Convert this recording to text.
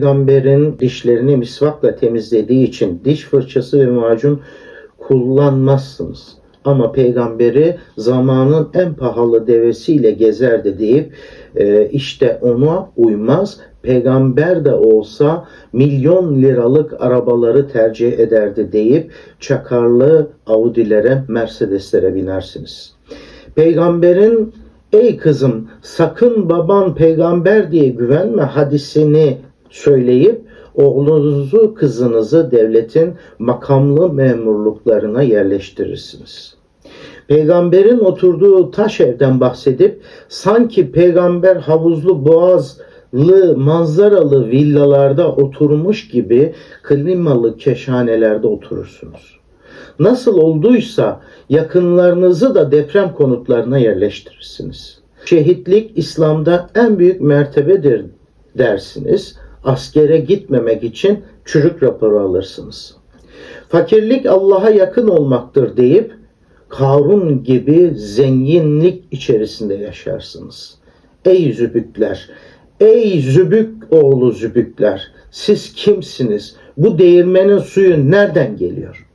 peygamberin dişlerini misvakla temizlediği için diş fırçası ve macun kullanmazsınız. Ama peygamberi zamanın en pahalı devesiyle gezerdi deyip e, işte ona uymaz. Peygamber de olsa milyon liralık arabaları tercih ederdi deyip çakarlı Audi'lere, Mercedes'lere binersiniz. Peygamberin ey kızım sakın baban peygamber diye güvenme hadisini söyleyip oğlunuzu kızınızı devletin makamlı memurluklarına yerleştirirsiniz. Peygamberin oturduğu taş evden bahsedip sanki peygamber havuzlu boğazlı manzaralı villalarda oturmuş gibi klimalı keşhanelerde oturursunuz. Nasıl olduysa yakınlarınızı da deprem konutlarına yerleştirirsiniz. Şehitlik İslam'da en büyük mertebedir dersiniz. Askere gitmemek için çürük raporu alırsınız. Fakirlik Allah'a yakın olmaktır deyip Karun gibi zenginlik içerisinde yaşarsınız. Ey zübükler, ey zübük oğlu zübükler, siz kimsiniz? Bu değirmenin suyu nereden geliyor?